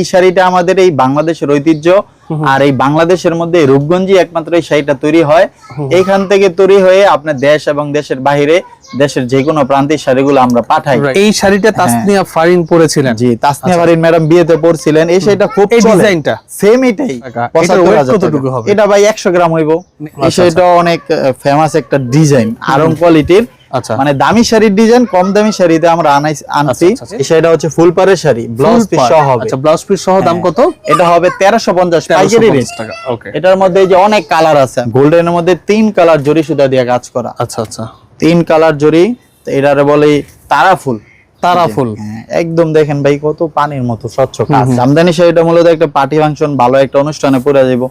এই শাড়িটা আমাদের এই বাংলাদেশের ঐতিহ্য। আর এই বাংলাদেশের মধ্যে রূপগঞ্জি একমাত্র এই শাড়িটা তৈরি হয়। এইখান থেকে তৈরি হয়ে আপনার দেশ এবং দেশের বাইরে দেশের যে কোনো প্রান্তিক শাড়িগুলো আমরা পাঠাই। এই শাড়িটা তাসনিয়া ফারিন পরেছিলেন। জি তাসনিয়া বাড়ির ম্যাডাম বিয়েতে পড়ছিলেন এই শাড়িটা খুব এই ডিজাইনটা? সেম এটাই। টাকা। 75,000 এটার weight টাকা। কতটুকু হবে? এটা ভাই একশো গ্রাম হইব। এই শাড়িটা অনেক ফেমাস একটা ডিজাইন। আরং কোয়ালিটির আচ্ছা মানে দামি শাড়ির ডিজাইন কম দামি শাড়িতে আমরা আনাই আনছি। আচ্ছা, আচ্ছা। এই শাড়িটা হচ্ছে ফুল পাড়ের শাড়ি। ব্লাউজ পিস সহ হবে। আচ্ছা ব্লাউজ পিস সহ দাম কত? এটা হবে তেরোশো পঞ্চাশ পাইকারি রেট 1350 টাকা ওকে এটার মধ্যে এই যে অনেক কালার আছে। গোল্ডেনের মধ্যে তিন কালার জরি সুতা দিয়ে কাজ করা। আচ্ছা আচ্ছা। তিন কালার জরি তো এটারে বলে তারা ফুল। তারা ফুল। হ্যাঁ, একদম দেখেন ভাই কত পানির মতো স্বচ্ছ কাজ। জামদানি শাড়িটা মূলত একটা পার্টি ফাংশন ভালো একটা অনুষ্ঠানে পরে যাব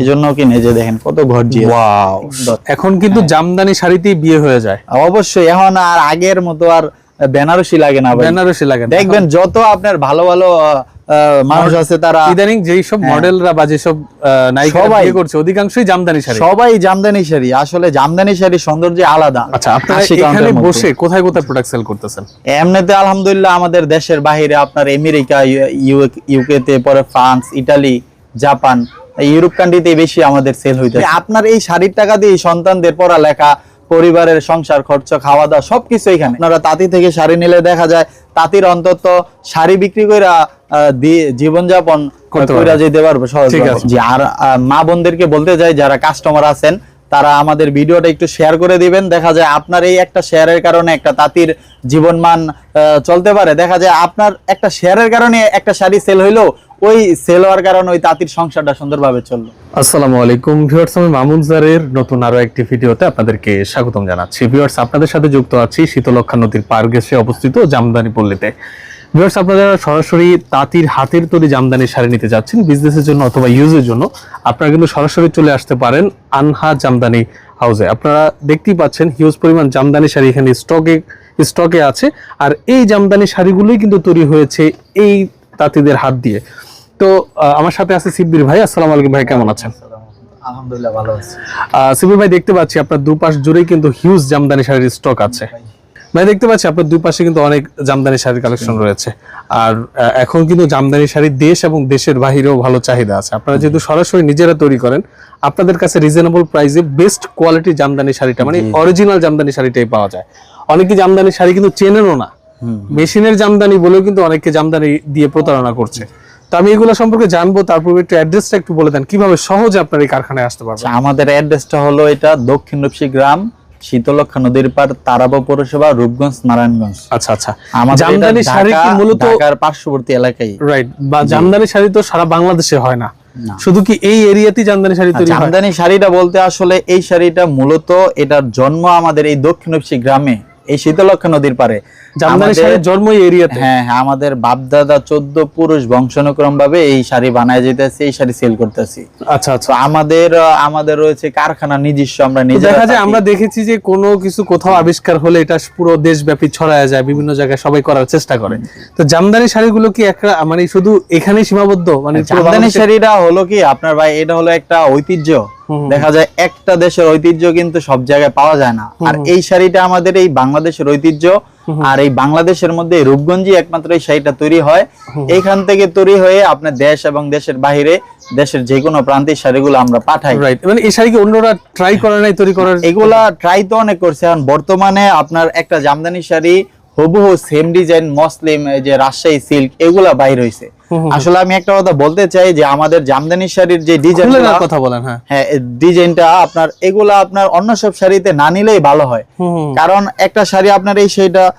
এই জন্য কিনে যে দেখেন কত গর্জিয়াস। ওয়াও এখন কিন্তু জামদানি শাড়িতেই বিয়ে হয়ে যায়। অবশ্যই এখন আর আগের মতো আর বেনারসি লাগে না বেনারসি লাগে দেখবেন যত আপনার ভালো ভালো মানুষ আছে তারা ইদানিং যেই সব মডেলরা বা যেসব নায়িকা সবাই- বিয়ে করছে অধিকাংশই জামদানি শাড়ি। সবাই জামদানি শাড়ি। আসলে জামদানি শাড়ি সৌন্দর্য আলাদা। আচ্ছা আপনারা এখানে বসে কোথায় কোথায় প্রোডাক্ট সেল করতেছেন? এমনিতে আলহামদুলিল্লাহ আমাদের দেশের বাইরে আপনার আমেরিকা ইউকে তে পরে ফ্রান্স ইটালি জাপান ইউরোপ কান্ট্রিতে বেশি আমাদের সেল হইতে আপনার এই শাড়ির টাকা দিয়ে সন্তানদের পড়ালেখা পরিবারের সংসার খরচ খাওয়া দাওয়া সবকিছু এখানে। আপনারা তাঁতি থেকে শাড়ি নিলে দেখা যায় তাঁতির অন্তত শাড়ি বিক্রি করে জীবনযাপন যেতে পারবে সহজ আর মা বোনদেরকে বলতে চাই যারা কাস্টমার আছেন তারা আমাদের ভিডিওটা একটু শেয়ার করে দিবেন। দেখা যায় আপনার এই একটা শেয়ারের কারণে একটা তাঁতির জীবনমান চলতে পারে। দেখা যায় আপনার একটা শেয়ারের কারণে একটা শাড়ি সেল হইল ওই সেল হওয়ার কারণে ওই তাঁতির সংসারটা সুন্দরভাবে চলল। আসসালামু আলাইকুম ভিউয়ার্স আমি মামুন জারের নতুন আরও একটি ভিডিওতে আপনাদেরকে স্বাগতম জানাচ্ছি। ভিউয়ার্স আপনাদের সাথে যুক্ত আছি শীতলক্ষা নদীর পার ঘেঁষে অবস্থিত জামদানি পল্লীতে। ভিউয়ার্স আপনারা সরাসরি তাঁতির হাতের তৈরি জামদানি শাড়ি নিতে যাচ্ছেন বিজনেসের জন্য অথবা ইউজের জন্য। আপনারা কিন্তু সরাসরি চলে আসতে পারেন আনহা জামদানি হাউসে আপনারা দেখতেই পাচ্ছেন হিউজ পরিমাণ জামদানি শাড়ি এখানে স্টকে স্টকে আছে। আর এই জামদানি শাড়িগুলোই কিন্তু তৈরি হয়েছে এই তাঁতিদের হাত দিয়ে। তো আমার সাথে আছে সিদ্দির ভাই। আসসালামু আলাইকুম ভাই কেমন আছেন? আলহামদুলিল্লাহ ভালো আছে। সিবির ভাই দেখতে পাচ্ছি আপনার দুপাশ জুড়েই কিন্তু হিউজ জামদানি শাড়ির স্টক আছে। ভাই দেখতে পাচ্ছি আপনার দুই পাশে কিন্তু অনেক জামদানি শাড়ির কালেকশন রয়েছে। আর এখন কিন্তু জামদানি শাড়ির দেশ এবং দেশের বাহিরেও ভালো চাহিদা আছে। আপনারা যেহেতু সরাসরি নিজেরা তৈরি করেন আপনাদের কাছে রিজনেবল প্রাইসে বেস্ট কোয়ালিটি জামদানি শাড়িটা মানে অরিজিনাল জামদানি শাড়িটাই পাওয়া যায়। অনেকে জামদানি শাড়ি কিন্তু চেনেনও না। মেশিনের জামদানি বলেও কিন্তু অনেকে জামদানি দিয়ে প্রতারণা করছে। তো আমি এগুলো সম্পর্কে জানব তারপর একটু অ্যাড্রেসটা একটু বলে দেন। কীভাবে সহজে আপনার এই কারখানায় আসতে পারবেন? আচ্ছা, আমাদের অ্যাড্রেসটা হলো এটা দক্ষিণ রূপসী গ্রাম শীতলক্ষা নদীর পার তারাবা পৌরসভা রূপগঞ্জ নারায়ণগঞ্জ। আচ্ছা আচ্ছা। জামদানি শাড়ি কি মূলত ঢাকার পার্শ্ববর্তী এলাকায়। রাইট বা জামদানি শাড়ি তো সারা বাংলাদেশে হয় না। শুধু কি এই এরিয়াতেই জামদানি শাড়ি তৈরি হয়? জামদানি শাড়িটা বলতে আসলে এই শাড়িটা মূলত এটার জন্ম আমাদের এই দক্ষিণ রূপসী গ্রামে। এই শীতলক্ষা নদীর পারে জামদানি আমাদের- শাড়ির জন্ম এরিয়াতে? হ্যাঁ হ্যাঁ আমাদের বাপদাদা চোদ্দ পুরুষ বংশানুক্রম ভাবে এই শাড়ি বানায় যেতেছি এই শাড়ি সেল করতেছি। আচ্ছা আচ্ছা। আমাদের আমাদের রয়েছে কারখানা নিজস্ব আমরা নিজে দেখা যায় আমরা দেখেছি যে কোনো কিছু কোথাও আবিষ্কার হলে এটা পুরো দেশব্যাপী ছড়ায় যায় বিভিন্ন জায়গায় সবাই করার চেষ্টা করে। তো জামদানি শাড়িগুলো কি একটা মানে শুধু এখানেই সীমাবদ্ধ? মানে জামদানি শাড়িটা হলো কি আপনার ভাই এটা হলো একটা ঐতিহ্য। দেখা যায় একটা দেশের ঐতিহ্য কিন্তু সব জায়গায় পাওয়া যায় না। আর এই শাড়িটা আমাদের এই বাংলাদেশের ঐতিহ্য আর এই বাংলাদেশের মধ্যে রূপগঞ্জি একমাত্র এই শাড়িটা তৈরি হয়। এইখান থেকে তৈরি হয়ে আপনার দেশ এবং দেশের বাহিরে দেশের যে কোনো প্রান্তিক শাড়িগুলো আমরা পাঠাই। মানে এই শাড়ি কি অন্যরা ট্রাই করে নাই তৈরি করার? এগুলা ট্রাই তো অনেক করছে। এখন বর্তমানে আপনার একটা জামদানি শাড়ি হুবহু সেম ডিজাইন মসলিম যে রাজশাহী সিল্ক এগুলা বাইর হইছে। আসলে আমি একটা কথা বলতে চাই যে আমাদের জামদানি শাড়ির যে ডিজাইন কথা বলেন হ্যাঁ। হ্যাঁ ডিজাইনটা আপনার এগুলা আপনার অন্য সব শাড়িতে না নিলেই ভালো হয়। কারণ একটা শাড়ি আপনার এই আহ,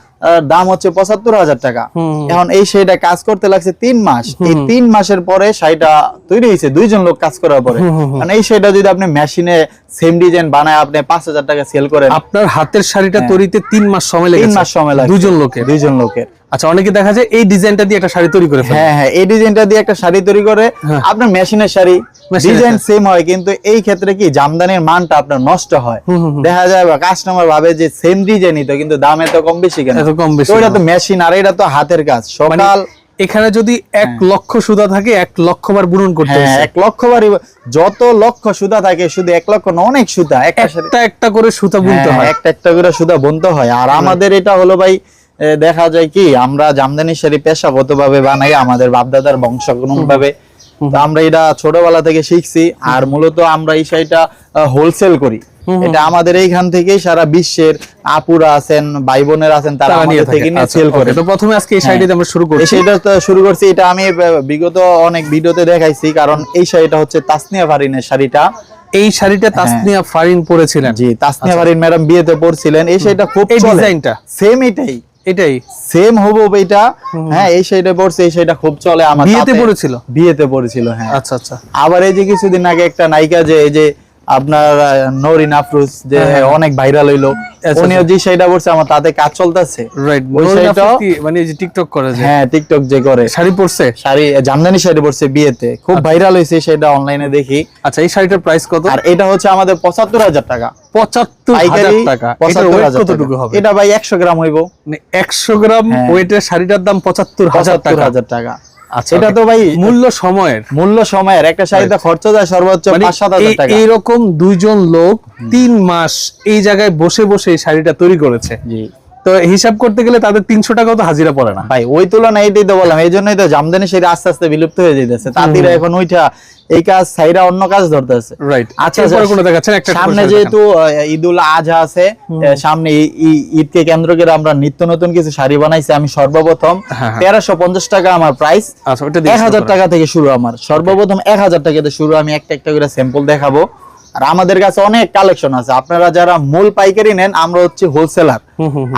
দাম হচ্ছে পঁচাত্তর হাজার টাকা। এখন এই শাড়িটা কাজ করতে লাগছে তিন মাস। এই তিন মাসের পরে শাড়িটা তৈরি হয়েছে দুইজন লোক কাজ করার পরে। মানে এই শাড়িটা যদি আপনি মেশিনে সেম ডিজাইন বানায় আপনি পাঁচ হাজার টাকা সেল করেন আপনার হাতের শাড়িটা তৈরিতে তিন মাস সময় লাগে তিন মাস সময় লাগে দুজন লোকের। দুইজন লোকের। আচ্ছা অনেকে দেখা যায় এই ডিজাইনটা দিয়ে একটা শাড়ি তৈরি করে হ্যাঁ হ্যাঁ এই ডিজাইনটা দিয়ে একটা শাড়ি তৈরি করে। আপনার মেশিনের শাড়ি ডিজাইন সেম হয় কিন্তু এই ক্ষেত্রে কি জামদানির মানটা আপনার নষ্ট হয়? দেখা যায় বা কাস্টমার ভাবে যে সেম ডিজাইনই তো কিন্তু দাম এত কম বেশি কেন? এত কম বেশি তো তো মেশিন আর এটা তো হাতের কাজ। মানে সকাল এখানে যদি এক লক্ষ সুতা থাকে এক লক্ষ বার বুনন করতে হ্যাঁ এক লক্ষ বারই যত লক্ষ সুতা থাকে শুধু এক লক্ষ না অনেক সুতা একটা একটা করে সুতা বুনতে হ্যাঁ, হয়। একটা একটা করে সুতা বুনতে হয়। আর আমাদের এটা হলো ভাই দেখা যায় কি আমরা জামদানি শাড়ি পেশাগত ভাবে বানাই আমাদের বাপদাদার বংশানুক্রম ভাবে তো আমরা এটা ছোটবেলা থেকে শিখছি আর মূলত আমরা এই শাড়িটা হোলসেল করি। এটা আমাদের এইখান থেকেই সারা বিশ্বের আপুরা আছেন ভাই বোনের আছেন তারা আমাদের থেকে নিয়ে আচ্ছা, সেল করে। তো প্রথমে আজকে এই শাড়িটা আমরা শুরু করছি। তো শুরু করছি এটা আমি বিগত অনেক ভিডিওতে দেখাইছি কারণ এই শাড়িটা হচ্ছে তাসনিয়া ফারিনের শাড়িটা। এই শাড়িটা তাসনিয়া ফারিন পরেছিলেন। জি তাসনিয়া ফারিন ম্যাডাম বিয়েতে পরছিলেন এই শাড়িটা খুব এই ডিজাইনটা? সেম এটাই। এটাই। সেম হব এটা। হ্যাঁ এই শাড়িটা পড়ছে এই শাড়িটা খুব চলে আমার বিয়েতে পড়েছিল বিয়েতে পড়েছিল হ্যাঁ। আচ্ছা আচ্ছা। আবার এই যে কিছুদিন আগে একটা নায়িকা যে এই যে আপনার নরিন আফরোজ যে হ্যাঁ, অনেক ভাইরাল হইল আচ্ছা, উনিও যে শাড়িটা আমার তাতে কাজ চলতেছে। রাইট ওই মানে যে টিকটক করে যে? হ্যাঁ টিকটক যে করে। শাড়ি পরছে? শাড়ি জামদানি শাড়ি পড়ছে বিয়েতে। খুব ভাইরাল হয়েছে সেটা অনলাইনে দেখি। আচ্ছা এই শাড়িটার প্রাইস কত? আর এটা হচ্ছে আমাদের পঁচাত্তর হাজার টাকা। পঁচাত্তর হাজার পাইকারি টাকা। এটার পঁচাত্তর ওয়েট কতটুকু হবে? এটা ভাই একশো গ্রাম হইব। মানে একশো গ্রাম হ্যাঁ। ওয়েটের শাড়িটার দাম পঁচাত্তর হাজার পঁচাত্তর টাকা। হাজার টাকা। আচ্ছা এটা তো ভাই মূল্য সময়ের। মূল্য সময়ের। একটা শাড়িতে খরচ যায় সর্বোচ্চ মানে পাঁচ সাত হাজার টাকা। এইরকম দুইজন লোক তিন মাস এই জায়গায় বসে বসে এই শাড়িটা তৈরি করেছে। জি। তো হিসাব করতে গেলে তাদের তিনশো টাকাও তো হাজিরা পড়ে না। ভাই ওই তুলনায় এটাই তো বললাম এই জন্যই তো জামদানি শাড়ি আস্তে আস্তে বিলুপ্ত হয়ে যেতেছে তাঁতিরা এখন ওইটা এই কাজ সাইরা অন্য কাজ ধরতেছে। রাইট আচ্ছা, আচ্ছা কোনো দেখাচ্ছেন একটা সামনে যেহেতু ঈদুল আজহা আছে সামনে ঈদকে কেন্দ্র করে আমরা নিত্য নতুন কিছু শাড়ি বানাইছি আমি সর্বপ্রথম হ্যাঁ, হ্যাঁ। তেরোশো পঞ্চাশ টাকা আমার প্রাইস। আচ্ছা এক হাজার টাকা থেকে শুরু আমার। সর্বপ্রথম এক হাজার টাকা শুরু আমি একটা একটা করে স্যাম্পল দেখাবো। আর আমাদের কাছে অনেক কালেকশন আছে। আপনারা যারা মূল পাইকারি নেন আমরা হচ্ছে হোলসেলার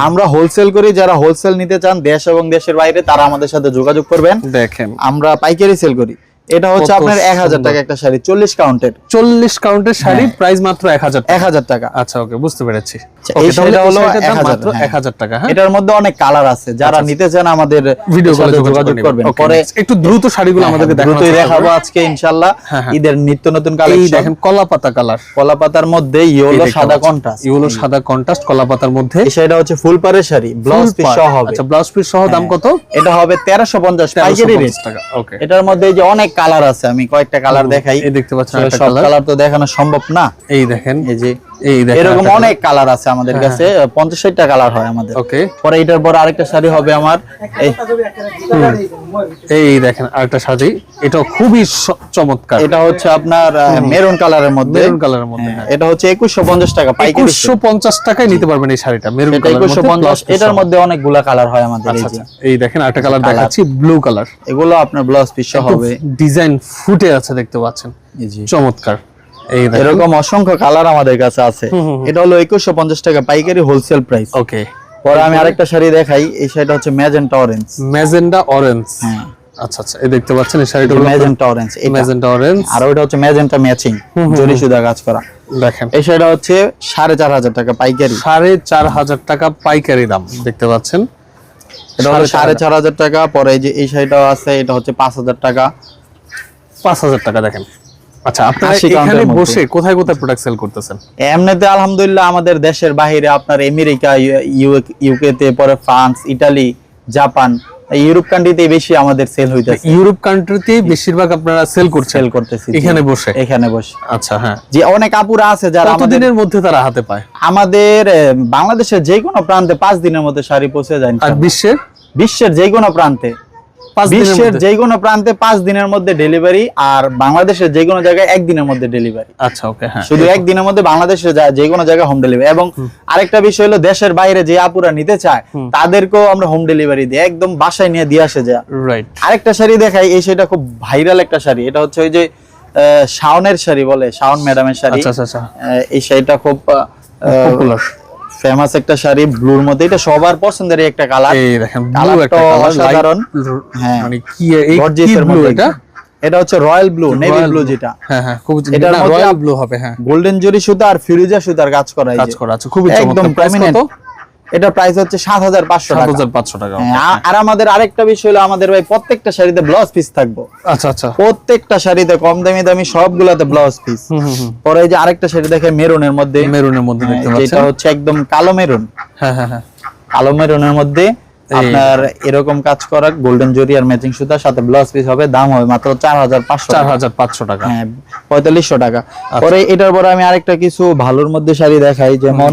আমরা হোলসেল করি যারা হোলসেল নিতে চান দেশ এবং দেশের বাইরে তারা আমাদের সাথে যোগাযোগ করবেন। দেখেন। আমরা পাইকারি সেল করি। এটা হচ্ছে আপনার এক হাজার সুন্দর। টাকা একটা শাড়ি চল্লিশ কাউন্টের চল্লিশ কাউন্টের শাড়ি হ্যাঁ। প্রাইস মাত্র এক হাজার টাকা। আচ্ছা ওকে বুঝতে পেরেছি। আচ্ছা, এই শাড়িটা হলো দাম 1000 মাত্র হ্যাঁ। টাকা হ্যাঁ? এটার মধ্যে অনেক কালার আছে। যারা নিতে চান আমাদের ভিডিও কলে যোগাযোগ করবেন। পরে একটু দ্রুত শাড়িগুলো আমাদেরকে দেখানোর দ্রুতই দেখাবো আজকে ইনশাআল্লাহ হ্যাঁ, হ্যাঁ। ঈদের নিত্য নতুন এই দেখেন কলা পাতা কালার কলা পাতার মধ্যে ইয়েলো সাদা কন্ট্রাস্ট ইউলো সাদা কন্ট্রাস্ট কলা পাতার মধ্যে। এই শাড়িটা হচ্ছে ফুল পাড়ের শাড়ি ব্লাউজ পিস সহ হবে। আচ্ছা ব্লাউজ পিস সহ দাম কত? এটা হবে তেরোশো পঞ্চাশ পাইকারি রেট 1350 টাকা ওকে এটার মধ্যে এই যে অনেক কালার আছে আমি কয়েকটা কালার দেখাই। এই দেখতে পাচ্ছি সব কালার তো দেখানো সম্ভব না। এই দেখেন। এই যে এরকম অনেক কালার আছে আমাদের কাছে পঞ্চাশ ষাটটা কালার হয় আমাদের। ওকে পরে এটার পর আরেকটা শাড়ি হবে আমার এই। দেখেন আরেকটা শাড়ি এটা খুবই চমৎকার। এটা হচ্ছে আপনার মেরুন কালারের মধ্যে। মেরুন কালারের মধ্যে হ্যাঁ, এটা হচ্ছে একুশশো পঞ্চাশ টাকা একুশশো পঞ্চাশ টাকায় নিতে পারবেন এই শাড়িটা মেরুন একুশশো পঞ্চাশ এটার মধ্যে অনেকগুলা কালার হয় আমাদের এই আচ্ছা আচ্ছা। দেখেন আরেকটা কালার দেখাচ্ছি ব্লু কালার এগুলো আপনার ব্লাউজ পিস হবে। ডিজাইন ফুটে আছে দেখতে পাচ্ছেন। চমৎকার। এরকম অসংখ্য কালার আমাদের কাছে আছে। এটা হলো একুশশো পঞ্চাশ টাকা পাইকারি হোলসেল প্রাইস ওকে পরে আমি আরেকটা শাড়ি দেখাই এই শাড়িটা হচ্ছে ম্যাজেন্টা অরেঞ্জ ম্যাজেন্ডা অরেঞ্জ আচ্ছা আচ্ছা এই দেখতে পাচ্ছেন এই শাড়িটা ম্যাজেন্টা অরেঞ্জ এটা। ম্যাজেন্ডা অরেঞ্জ আর ওইটা হচ্ছে ম্যাজেন্টা ম্যাচিং জরি সুদা কাজ করা। দেখেন। এই শাড়িটা হচ্ছে সাড়ে চার হাজার টাকা পাইকারি। সাড়ে চার হাজার টাকা পাইকারি দাম দেখতে পাচ্ছেন? এটা হলো সাড়ে চার হাজার টাকা পরে এই যে এই শাড়িটাও আছে এটা হচ্ছে পাঁচ হাজার টাকা। পাঁচ হাজার টাকা দেখেন। আচ্ছা আপনারা এখানে বসে কোথায় কোথায় প্রোডাক্ট সেল করতেছেন? এমনিতে আলহামদুলিল্লাহ আমাদের দেশের বাইরে আপনার আমেরিকা ইউকে তে পরে ফ্রান্স ইটালি জাপান ইউরোপ কান্ট্রিতে বেশি আমাদের সেল হইতেছে। ইউরোপ কান্ট্রিতে বেশিরভাগ আপনারা সেল করছেন? সেল করতেছি এখানে বসে? এখানে বসে। আচ্ছা হ্যাঁ। যে অনেক আপুরা আছে যারা কতদিনের মধ্যে তারা হাতে পায়? আমাদের বাংলাদেশের যে কোনো প্রান্তে পাঁচ দিনের মধ্যে শাড়ি পৌঁছে যায় আর বিশ্বের? বিশ্বের যে কোনো প্রান্তে। বিশ্বের? যে কোনো প্রান্তে পাঁচ দিনের মধ্যে ডেলিভারি আর বাংলাদেশের যে কোনো জায়গায় একদিনের মধ্যে ডেলিভারি। আচ্ছা ওকে হ্যাঁ শুধু একদিনের মধ্যে বাংলাদেশে যা- যে কোনো জায়গায় হোম ডেলিভারি এবং আরেকটা বিষয় হলো দেশের বাইরে যে আপুরা নিতে চায় তাদেরকেও আমরা হোম ডেলিভারি দিই একদম বাসায় নিয়ে দিয়ে আসে যায়। রাইট আরেকটা শাড়ি দেখাই এই শাড়িটা খুব ভাইরাল একটা শাড়ি। এটা হচ্ছে ওই যে শাওনের শাড়ি বলে শাওন ম্যাডামের শাড়ি। আচ্ছা আচ্ছা আচ্ছা। এই শাড়িটা খুব পপুলার ফেমাস একটা শাড়ি ব্লুর মধ্যে। এটা সবার পছন্দের একটা কালার এই দেখেন ব্লু একটা কালার সাধারণ হ্যাঁ। মানে কি এই কি ব্লু মধ্যে। এটা? এটা হচ্ছে রয়্যাল ব্লু নেভি ব্লু যেটা। হ্যাঁ হ্যাঁ খুব এটার রয়্যাল ব্লু হবে হ্যাঁ। গোল্ডেন জরি সুতা আর ফিরোজা সুতার কাজ করা কাজ করা আছে খুব একদম। কত? এটা প্রাইস হচ্ছে সাত হাজার পাঁচশো 7500 টাকা হ্যাঁ, আর আমাদের আরেকটা বিষয় হলো আমাদের ভাই প্রত্যেকটা শাড়িতে ব্লাউজ পিস থাকব। আচ্ছা আচ্ছা। প্রত্যেকটা শাড়িতে কম দামি দামি সবগুলাতে ব্লাউজ পিস পরে যে আরেকটা শাড়ি দেখে মেরুনের মধ্যে। মেরুনের মধ্যে দেখতে হ্যাঁ, যেটা হচ্ছে একদম কালো মেরুন। হ্যাঁ হ্যাঁ হ্যাঁ। কালো মেরুনের মধ্যে আপনার এরকম কাজ করা গোল্ডেন জরি আর ম্যাচিং সুতার সাথে ব্লাউজ পিস হবে দাম হবে মাত্র চার হাজার পাঁচশো চার হাজার পাঁচশো টাকা। হ্যাঁ পঁয়তাল্লিশশো টাকা। আচ্ছা। পরে এটার পরে আমি আরেকটা কিছু ভালোর মধ্যে শাড়ি দেখাই যেমন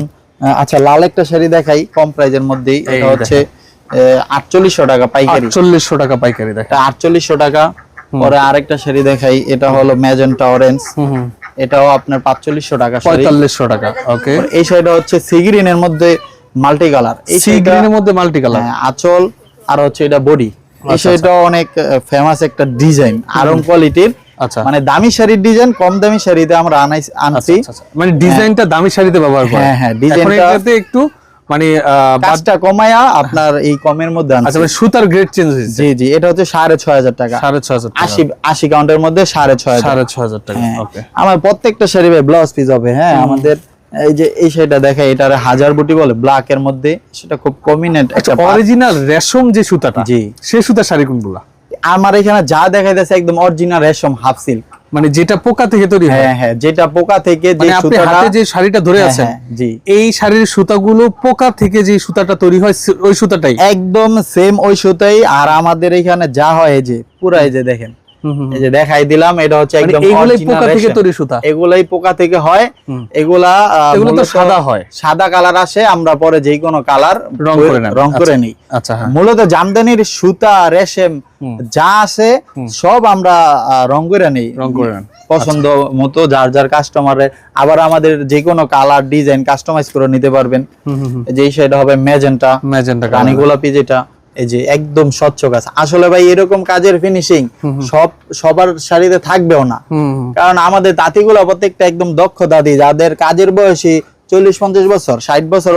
আচ্ছা লাল একটা শাড়ি দেখাই কম প্রাইজের মধ্যেই। এটা হচ্ছে আটচল্লিশশো টাকা পাইকারি। আটচল্লিশশো টাকা পাইকারি এটা আটচল্লিশশো টাকা। পরে আরেকটা শাড়ি দেখাই এটা হলো ম্যাজেন্টা অরেঞ্জ এটাও আপনার পাঁচচল্লিশশো টাকা পঁয়তাল্লিশশো টাকা ওকে এই শাড়িটা হচ্ছে সিগ্রিনের মধ্যে মাল্টি কালার এই সি শাড়িটা মধ্যে মাল্টি কালার হ্যাঁ, আঁচল আর হচ্ছে এটা বডি এই আচ্ছা, শাড়িটা অনেক ফেমাস একটা ডিজাইন আরং কোয়ালিটির আচ্ছা। মানে দামি শাড়ির ডিজাইন কম দামি শাড়িতে আমরা আনাই আনছি। আচ্ছা, আচ্ছা। মানে ডিজাইনটা দামি শাড়িতে ব্যবহার করে হ্যাঁ, হ্যাঁ, এখন ডিজাইনটা- এটাতে একটু মানে কাজটা কমায়া আপনার এই কমের মধ্যে আনছি। আচ্ছা মানে সুতার গ্রেড চেঞ্জ হয়েছে। জি জি এটা হচ্ছে সাড়ে ছয় হাজার টাকা। সাড়ে ছয় হাজার টাকা। আশি আশি কাউন্টের মধ্যে সাড়ে ছয় হাজার। সাড়ে ছয় হাজার টাকা হ্যাঁ। ওকে আমার প্রত্যেকটা শাড়ি ব্লাউজ পিস হবে হ্যাঁ। আমাদের এই যে এই শাড়িটা দেখা এটার হাজার বুটি বলে ব্ল্যাক এর মধ্যে সেটা খুব কমিনেন্ট একটা অরিজিনাল রেশম যে সুতাটা জি। সে সুতার শাড়ি কোনগুলা? আমার এখানে যা দেখা যাচ্ছে একদম অরিজিনাল রেশম হাফ সিল্ক মানে যেটা পোকা থেকে তৈরি হয়। হ্যাঁ হ্যাঁ যেটা পোকা থেকে যে মানে আপনি হাতে যে শাড়িটা ধরে আছে আছেন হ্যাঁ, জি। এই শাড়ির সুতাগুলো পোকা থেকে যে সুতাটা তৈরি হয় ওই সুতাটাই? একদম সেম ওই সুতাই আর আমাদের এখানে যা হয় যে পুরাই যে দেখেন। এই যে দেখাই দিলাম এটা হচ্ছে মানে একদম original পোকা থেকে তৈরি সুতা? এগুলাই পোকা থেকে হয়। এগুলা এগুলো তো সাদা হয়। সাদা কালার আসে আমরা পরে যে কোনো কালার রং করে। রং করে নিই। আচ্ছা হ্যাঁ। মূলত জামদানির সুতা রেশম যা আছে সব আমরা রং করে নেই। রং করে পছন্দ মতো যার যার কাস্টমারের আবার আমাদের যে কোনো কালার ডিজাইন কাস্টমাইজ করে নিতে পারবেন। যেই সেটা হবে ম্যাজেন্টা ম্যাজেন্টা রানী গোলাপি যেটা। এই যে একদম স্বচ্ছ কাজ আসলে ভাই এরকম কাজের ফিনিশিং সব সবার শাড়িতে থাকবেও না। কারণ আমাদের তাঁতিগুলো প্রত্যেকটা একদম দক্ষ দাদি যাদের কাজের বয়সী চল্লিশ পঞ্চাশ বছর ষাট বছর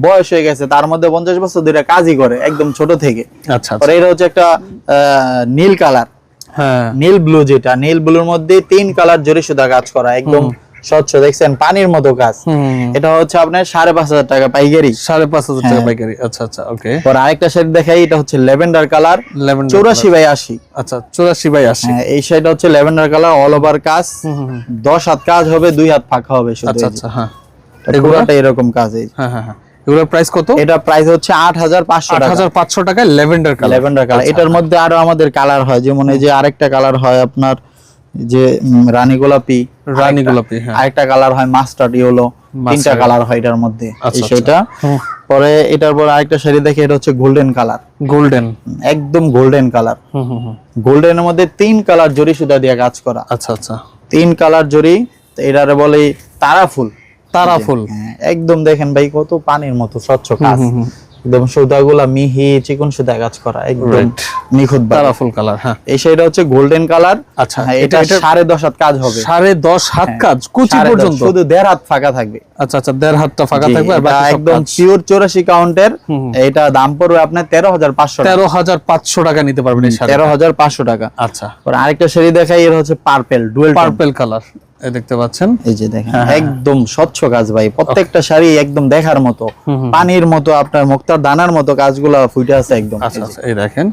বয়স হয়ে গেছে তার মধ্যে পঞ্চাশ বছর ধরে কাজই করে একদম ছোট থেকে। আচ্ছা এটা হচ্ছে একটা আহ, নীল কালার। হ্যাঁ। নীল ব্লু যেটা নীল ব্লুর মধ্যে তিন কালার জোরে সুদা কাজ করা একদম স্বচ্ছ দেখছেন? পানির মতো কাজ এটা হচ্ছে আপনার সাড়ে পাঁচ হাজার টাকা পাইকারি। সাড়ে পাঁচ হাজার টাকা হ্যাঁ। পাইকারি। আচ্ছা আচ্ছা ওকে। পর আরেকটা শাড়ি দেখাই এটা হচ্ছে লেভেন্ডার কালার। চৌরাশি বাই আশি। আচ্ছা চৌরাশি বাই আশি। হ্যাঁ, এই শাড়িটা হচ্ছে লেভেন্ডার কালার অল ওভার কাজ। দশ হাত কাজ হবে দুই হাত ফাঁকা হবে আচ্ছা আচ্ছা হ্যাঁ। পুরোটা এরকম কাজ এই হ্যাঁ হ্যাঁ হ্যাঁ। এগুলোর প্রাইস কত? এটা প্রাইস হচ্ছে আট হাজার পাঁচশো আট টাকা হাজার পাঁচশো টাকায় লেভেন্ডার কালার। Lavender colour. এটার মধ্যে আরও আমাদের কালার হয় যেমন এই যে আরেকটা কালার হয় আপনার যে রানী গোলাপি রানী গোলাপি হ্যাঁ। আরেকটা কালার হয় মাস্টার্ড ইয়েলো তিনটা কালার হয় এটার মধ্যে আচ্ছা, আচ্ছা। সেটা পরে এটার পর আরেকটা শাড়ি দেখে এটা হচ্ছে গোল্ডেন কালার। গোল্ডেন। একদম golden colour. Hmm hmm hmm. গোল্ডেনের মধ্যে তিন কালার জরি সুতা দিয়ে কাজ করা। আচ্ছা আচ্ছা। তিন কালার জরি এটারে বলে তারা ফুল। তারা ফুল। হ্যাঁ, একদম দেখেন ভাই কত পানির মতো স্বচ্ছ কাজ। একদম সুতাগুলা মিহি চিকন সুতা কাজ করা একদম. নিখুঁত ভাবে। কালার হ্যাঁ। এই শাড়িটা হচ্ছে গোল্ডেন কালার আচ্ছা, হ্যাঁ, এটা- সাড়ে দশ হাত কাজ হবে। সাড়ে দশ হাত কাজ কুচি পর্যন্ত? শুধু দেড় হাত ফাঁকা থাকবে। আচ্ছা আচ্ছা দেড় হাতটা ফাঁকা থাকবে আর বাকি একদম। পিওর চৌরাশি কাউন্টের। এটা দাম পড়বে আপনার তেরো হাজার পাঁচশো তেরো হাজার পাঁচশো টাকা নিতে পারবেন এই তেরো হাজার পাঁচশো টাকা। আচ্ছা। আরেকটা শাড়ি দেখাই এর হচ্ছে পার্পেল ডুয়েল পার্পেল কালার এই দেখতে পাচ্ছেন? এই যে দেখেন হ্যাঁ, একদম স্বচ্ছ কাজ ভাই। প্রত্যেকটা শাড়ি একদম দেখার মতো। পানির মতো আপনার মুক্তার দানার মতো কাজগুলো ফুটে আছে একদম। আচ্ছা আচ্ছা এই দেখেন।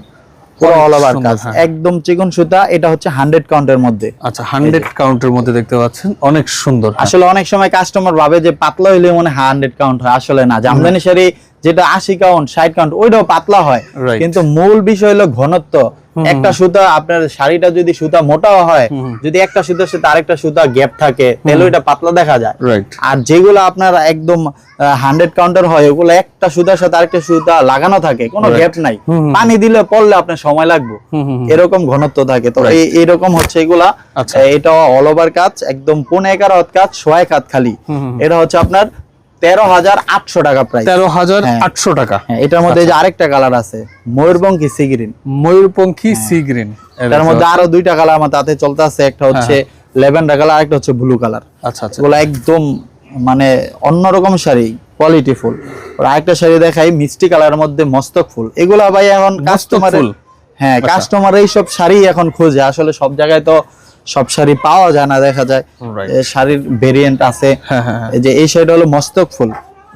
পুরো অল ওভার কাজ হ্যাঁ। একদম চিকন সুতা এটা হচ্ছে হান্ড্রেড কাউন্টের মধ্যে। আচ্ছা হান্ড্রেড কাউন্টের মধ্যে দেখতে পাচ্ছেন। অনেক সুন্দর হ্যাঁ। আসলে অনেক সময় কাস্টমার ভাবে যে পাতলা হইলে মনে হান্ড্রেড কাউন্ট হয়। আসলে না জামদানি শাড়ি যেটা আশি কাউন্ট ষাট কাউন্ট ওইটাও পাতলা হয়। কিন্তু মূল বিষয় হলো ঘনত্ব। একটা সুতা আপনার শাড়িটা যদি সুতা মোটাও হয় যদি একটা সুতার সাথে আরেকটা সুতা গ্যাপ থাকে তাহলে ওইটা পাতলা দেখা যায়। আর যেগুলো আপনার একদম হান্ড্রেড কাউন্টার হয় ওগুলো একটা সুতার সাথে আরেকটা সুতা লাগানো থাকে কোনো গ্যাপ নাই। পানি দিলে পড়লে আপনার সময় লাগবে। এরকম ঘনত্ব থাকে। তো এরকম হচ্ছে এগুলা। আচ্ছা। এটা অল ওভার কাজ একদম পনেরো এগারো কাজ ছয় হাত খালি। এটা হচ্ছে আপনার তেরো হাজার আটশো টাকা প্রাইস তেরো হাজার হ্যাঁ। আটশো টাকা। হ্যাঁ এটার মধ্যে যে আরেকটা কালার আছে ময়ূরপঙ্খী সিগ্রিন ময়ূরপঙ্খী সি গ্রিন এটার মধ্যে আরও দুইটা কালার আমার তাতে চলতে আছে একটা হচ্ছে লেভেন্ডার কালার আরেকটা হচ্ছে ব্লু কালার আচ্ছা আচ্ছা। এগুলো একদম মানে অন্যরকম শাড়ি কোয়ালিটি ফুল আরেকটা শাড়ি দেখাই মিষ্টি কালারের মধ্যে মস্তক ফুল এগুলা ভাই এখন কাস্টমার হ্যাঁ আচ্ছা। কাস্টমার এইসব শাড়ি এখন খোঁজে। আসলে সব জায়গায় তো সব শাড়ি পাওয়া যায় না দেখা যায়। শাড়ির ভেরিয়েন্ট আছে। হ্যাঁ হ্যাঁ এই যে এই শাড়িটা হলো মস্তক ফুল।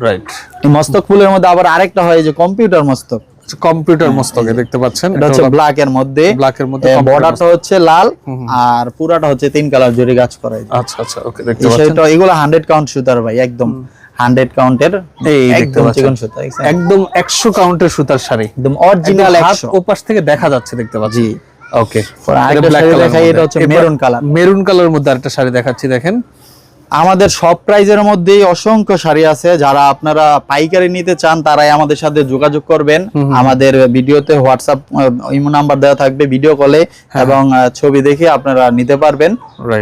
রাইট মস্তক ফুলের মধ্যে আবার আরেকটা হয় যে কম্পিউটার মস্তক। কম্পিউটার মস্তকে দেখতে পাচ্ছেন। এটা হচ্ছে ব্ল্যাক এর মধ্যে। ব্ল্যাক এর মধ্যে বর্ডারটা হচ্ছে লাল আর পুরাটা হচ্ছে তিন কালার জরি গাছ করা। আচ্ছা আচ্ছা ওকে দেখতে পাচ্ছেন। এগুলো হান্ড্রেড কাউন্ট সুতার ভাই একদম হান্ড্রেড কাউন্টের এই দেখতে পাচ্ছেন। সুতা একদম একশো কাউন্টের সুতার শাড়ি। একদম অরিজিনাল একশো। ওপাশ থেকে দেখা যাচ্ছে দেখতে পাচ্ছি জি। ওকে এটা হচ্ছে মেরুন কালার। মেরুন কালার মধ্যে আরেকটা শাড়ি দেখাচ্ছি দেখেন। আমাদের সব প্রাইজের মধ্যেই অসংখ্য শাড়ি আছে। যারা আপনারা পাইকারি নিতে চান তারাই আমাদের সাথে যোগাযোগ করবেন। আমাদের ভিডিওতে হোয়াটসঅ্যাপ ইমো নাম্বার দেওয়া থাকবে ভিডিও কলে এবং ছবি দেখে আপনারা নিতে পারবেন।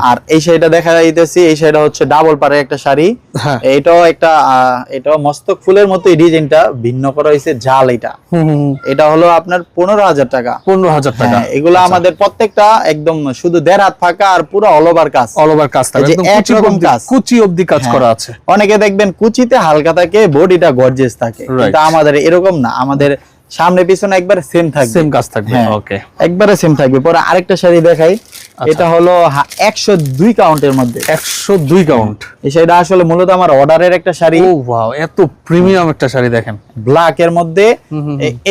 আর এই শাড়িটা দেখা যাইতেছি এই শাড়িটা হচ্ছে ডাবল পাড়ের একটা শাড়ি। হ্যাঁ। এটাও একটা এটাও মস্তক ফুলের মতো এই ডিজাইনটা ভিন্ন করা হয়েছে জাল এটা। এটা হলো আপনার পনেরো হাজার টাকা। পনেরো হাজার টাকা। হ্যাঁ এগুলো আমাদের প্রত্যেকটা একদম শুধু দেড় হাত ফাঁকা আর পুরো অল ওভার কাজ। অল ওভার কাজ থাকবে এই যে একদম এক কুচি রকম অবধি- কাজ। কুচি অবধি কাজ হ্যাঁ। করা আছে। অনেকে দেখবেন কুচিতে হালকা থাকে বডিটা গর্জিয়াস থাকে। কিন্তু আমাদের এরকম না আমাদের সামনে পিছনে একবার সেম থাকবে। সেম কাজ থাকবে হ্যাঁ। ওকে একবারে সেম থাকবে। পরে আরেকটা শাড়ি দেখাই এটা হলো একশো দুই কাউন্টের মধ্যে। একশো দুই কাউন্ট। এই শাড়িটা আসলে মূলত আমার অর্ডারের একটা শাড়ি। ও ওয়াও এত প্রিমিয়াম একটা শাড়ি দেখেন। ব্ল্যাক এর মধ্যে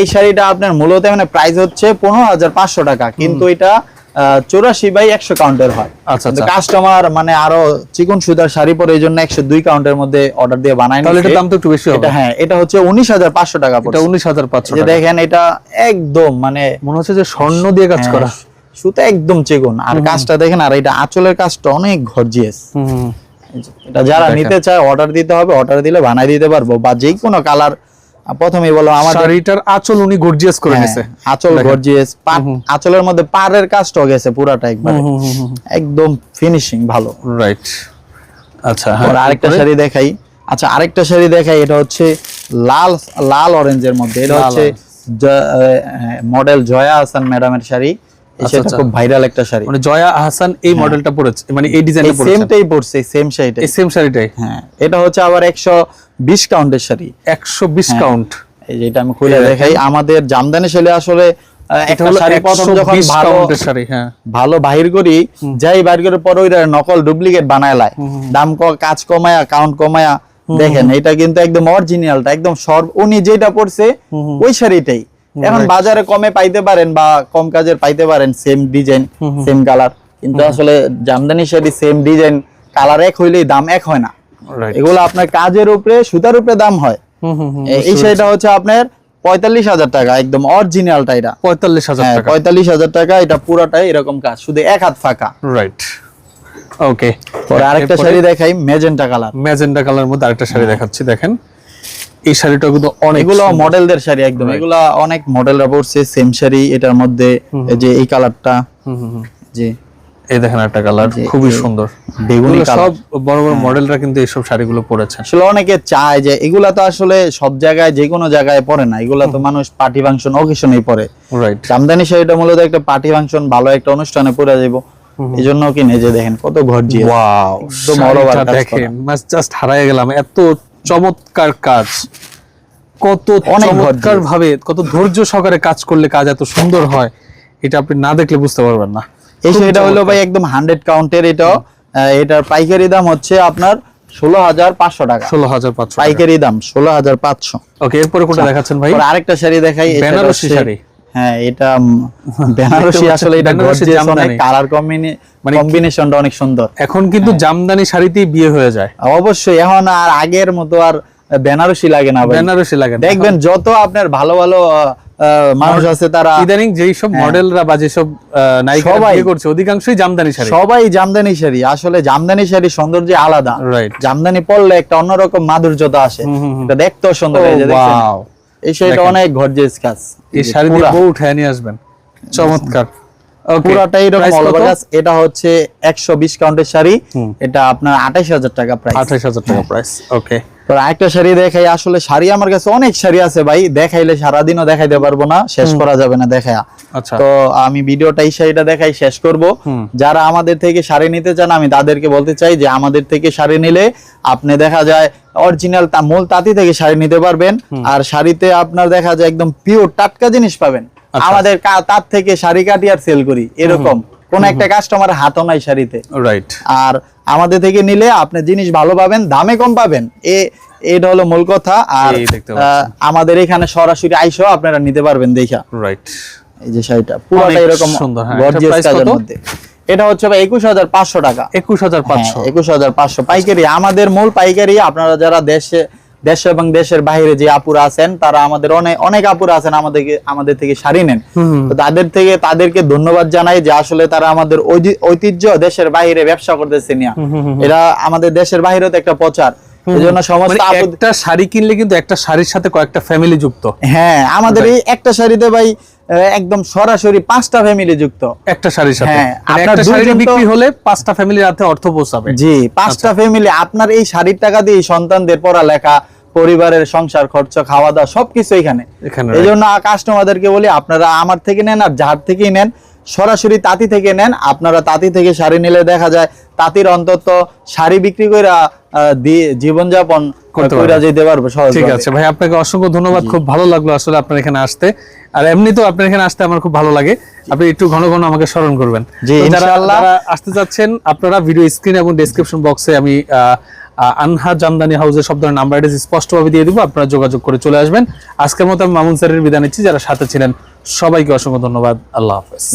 এই শাড়িটা আপনার মূলত মানে প্রাইস হচ্ছে পনেরো হাজার পাঁচশো টাকা। কিন্তু এটা চৌরাশি বাই একশো কাউন্টের হয়। আচ্ছা আচ্ছা। কাস্টমার মানে আরও চিকন সুতার শাড়ি পরে এই জন্য একশো দুই কাউন্টের মধ্যে অর্ডার দিয়ে বানায় তাহলে দাম তো একটু বেশি হবে। হ্যাঁ এটা হচ্ছে উনিশ হাজার পাঁচশো টাকা এটা উনিশ হাজার পাঁচশো যে দেখেন এটা একদম মানে মনে হচ্ছে যে স্বর্ণ দিয়ে কাজ হ্যাঁ, করা। সুতা একদম চিকন। আর কাজটা দেখেন আর এটা আঁচলের কাজটা অনেক গর্জিয়াস। এটা যারা নিতে চায় অর্ডার দিতে হবে অর্ডার দিলে বানাই দিতে পারব। বা যে কোনো কালার প্রথমেই বললাম আমার শাড়িটার আঁচল উনি গর্জিয়াস করে হ্যাঁ, নিছে। আঁচল গর্জিয়াস আঁচলের মধ্যে পাড়ের কাজটাও গেছে পুরাটা একবার। একদম ফিনিশিং ভালো। রাইট আচ্ছা আর হ্যাঁ আরেকটা শাড়ি দেখাই। আচ্ছা আরেকটা শাড়ি দেখাই এটা হচ্ছে লাল লাল অরেঞ্জের মধ্যে। এটা হচ্ছে মডেল জয়া হাসান ম্যাডামের শাড়ি। আচ্ছা, আচ্ছা। খুব ভাইরাল একটা শাড়ি। মানে জয়া আহসান এই মডেলটা পড়েছে মানে এই ডিজাইনটা পড়েছে সেমটাই পড়ছে সেম এই সেম শাড়িটাই। হ্যাঁ এটা হচ্ছে আবার একশো বিশ কাউন্টের শাড়ি। হ্যাঁ। কাউন্ট এই যেটা আমি খুলে দেখাই আমাদের জামদানি শাড়ি আসলে একটা শাড়ি প্রথম যখন ভালো শাড়ি হ্যাঁ। ভালো বাহির করি যাই বাহির করে পরে ওইটা নকল ডুপ্লিকেট বানায় লাই দাম কাজ কমায়া কাউন্ট কমায়া দেখেন এটা কিন্তু একদম অরিজিনালটা একদম সর্ব উনি যেটা পড়ছে ওই শাড়িটাই। এখন বাজারে কমে পাইতে পারেন বা কম কাজের পাইতে পারেন সেম ডিজাইন সেম কালার কিন্তু আসলে jamdani sari same design colour এক হইলেই দাম এক হয় না। এগুলো আপনার কাজের উপরে সুতার উপরে দাম হয়। এই শাড়িটা হচ্ছে আপনার পঁয়তাল্লিশ হাজার টাকা একদম অরিজিনালটা এটা। পঁয়তাল্লিশ হাজার হ্যাঁ টাকা। পঁয়তাল্লিশ হাজার টাকা এটা পুরাটাই এরকম কাজ শুধু এক হাত ফাঁকা। রাইট ওকে পরে আরেকটা শাড়ি দেখাই মেজেন্টা কালার ম্যাজেন্ডা কালার মধ্যে আরেকটা শাড়ি দেখাচ্ছি দেখেন। এই শাড়িটা কিন্তু অনেক এগুলো মডেলদের শাড়ি একদম এগুলো অনেক মডেলরা পড়ছে সেম শাড়ি এটার মধ্যে এই যে এই কালারটা হুম, হুম, হুম। যে এই দেখেন একটা কালার খুবই সুন্দর। বেগুনি কালার সব বড় বড় মডেলরা কিন্তু এইসব শাড়িগুলো পরেছেন আসলে অনেকে চায় যে এগুলা তো আসলে সব জায়গায় যে কোনো জায়গায় পরে না। এগুলা তো মানুষ পার্টি ফাংশন অকেশনেই পরে। রাইট জামদানি শাড়িটা মূলত একটা পার্টি ফাংশন ভালো একটা অনুষ্ঠানে পরে যাব এই জন্য কি নেই যে দেখেন কত ওয়াও একদম over শাড়িটা কাজ দেখেন জাস্ট হারায় গেলাম। এত চমৎকার কাজ। কত চমৎকার ভাবে কত ধৈর্য সহকারে কাজ করলে কাজ এত সুন্দর হয় এটা আপনি না দেখলে বুঝতে পারবেন না। এই শাড়িটা হলো ভাই একদম হান্ড্রেড কাউন্টের এটা। এটার পাইকারি দাম হচ্ছে আপনার ষোলো হাজার পাঁচশো টাকা। ষোলো হাজার পাঁচশো পাইকারি দাম ষোলো হাজার পাঁচশো। ওকে এরপরে কোনটা দেখাচ্ছেন ভাই? আরেকটা শাড়ি দেখাই এটা বেনারসি শাড়ি। হ্যাঁ এটা বেনারসি আসলে এটা গর্জিয়াস অনেক কালার মানে কম্বিনেশনটা অনেক সুন্দর। এখন কিন্তু হ্যাঁ। জামদানি শাড়িতেই বিয়ে হয়ে যায়। অবশ্যই এখন আর আগের মতো আর বেনারসি লাগে না বেনারসি লাগে দেখবেন যত আপনার ভালো ভালো মানুষ আছে তারা ইদানিং যেই সব মডেলরা বা যেসব নায়িকা হ্যাঁ। সবাই- বিয়ে করছে অধিকাংশই জামদানি শাড়ি। সবাই জামদানি শাড়ি। আসলে জামদানি শাড়ি সৌন্দর্য আলাদা। রাইট জামদানি পরলে একটা অন্যরকম মাধুর্যতা আসে। এটা দেখতেও সুন্দর এই যে দেখছেন? ওয়াও এই শাড়িটা অনেক গর্জিয়াস কাজ। এই শাড়ি দিয়ে বউ উঠায় নিয়ে আসবেন। চমৎকার। পুরাটাই এরকম all কাজ। এটা হচ্ছে একশো বিশ কাউন্টের শাড়ি। এটা আপনার আঠাইশ হাজার টাকা প্রাইস আঠাশ হাজার টাকা প্রাইস ওকে তো আরেকটা শাড়ি দেখাই আসলে শাড়ি আমার কাছে অনেক শাড়ি আছে ভাই দেখাইলে সারাদিনও দেখাইতে পারব না শেষ করা যাবে না দেখায়া। আচ্ছা। তো আমি ভিডিওটা এই শাড়িটা দেখাই শেষ করব। যারা আমাদের থেকে শাড়ি নিতে চান আমি তাদেরকে বলতে চাই যে আমাদের থেকে শাড়ি নিলে আপনি দেখা যায় অরিজিনাল মূল তাঁতি থেকে শাড়ি নিতে পারবেন আর শাড়িতে আপনার দেখা যায় একদম পিওর টাটকা জিনিস পাবেন। আচ্ছা। আমাদের তার থেকে শাড়ি কাটি আর সেল করি এরকম। কোন একটা কাস্টমার হাতও নাই শাড়িতে। রাইট আর আমাদের থেকে নিলে আপনি জিনিস ভালো পাবেন দামে কম পাবেন। এ এটা হলো মূল কথা। আর আমাদের এখানে সরাসরি আইসো আপনারা নিতে পারবেন দেখা। রাইট এই যে শাড়িটা পুরোটা এরকম সুন্দর, হ্যাঁ। গর্জিয়াস কাজের কত? মধ্যে। এটা হচ্ছে ভাই একুশ হাজার পাঁচশো টাকা। একুশ হাজার পাঁচশো। একুশ হাজার পাঁচশো। পাইকারি আমাদের মূল পাইকারি আপনারা যারা দেশে দেশ এবং দেশের বাহিরে যে আপুরা আছেন তারা আমাদের অনেক অনেক আপুরা আছেন আমাদেরকে আমাদের থেকে সারি নেন। তো তাদের থেকে তাদেরকে ধন্যবাদ জানাই যে আসলে তারা আমাদের ঐতিহ্য দেশের বাহিরে ব্যবসা করতেছে নিয়া। এরা আমাদের দেশের বাইরে তো একটা প্রচার। সমস্ত মানে একটা শাড়ি কিনলে কিন্তু একটা শাড়ির সাথে কয়েকটা ফ্যামিলি যুক্ত। হ্যাঁ আমাদের এই একটা শাড়িতে ভাই একদম সরাসরি পাঁচটা ফ্যামিলি যুক্ত। একটা শাড়ির সাথে। হ্যাঁ, মানে আপনার শাড়ি বিক্রি হলে পাঁচটা ফ্যামিলির হাতে অর্থ পৌঁছাবে। জি পাঁচটা ফ্যামিলি আপনার এই শাড়ির টাকা দিয়ে সন্তানদের পড়ালেখা পরিবারের সংসার খরচ খাওয়া দাওয়া সবকিছু এখানে। এই জন্য কাস্টমারদেরকে বলি আপনারা আমার থেকে নেন আর যার থেকেই নেন সরাসরি তাঁতি থেকে নেন। আপনারা তাঁতি থেকে শাড়ি নিলে দেখা যায় তাঁতির অন্তত শাড়ি বিক্রি করে জীবনযাপন কইরা যেতে পারবে ঠিক আছে ভাই আপনাকে অসংখ্য ধন্যবাদ। খুব ভালো লাগল আসলে আপনার এখানে আসতে। আর এমনিতেও আপনার এখানে আসতে আমার খুব ভালো লাগে। আপনি একটু ঘন ঘন আমাকে স্মরণ করবেন। যারা আসতে যাচ্ছেন আপনারা ভিডিও স্ক্রিন এবং ডেসক্রিপশন বক্সে আমি আহ, আনহা জামদানি হাউসের সব ধরনের নাম্বার অ্যাড্রেস স্পষ্টভাবে দিয়ে দিব, আপনারা যোগাযোগ করে চলে আসবেন। আজকের মতো আমি মামুন স্যারের বিদায় নিচ্ছি, যারা সাথে ছিলেন, সবাইকে অসংখ্য ধন্যবাদ। আল্লাহ হাফেজ।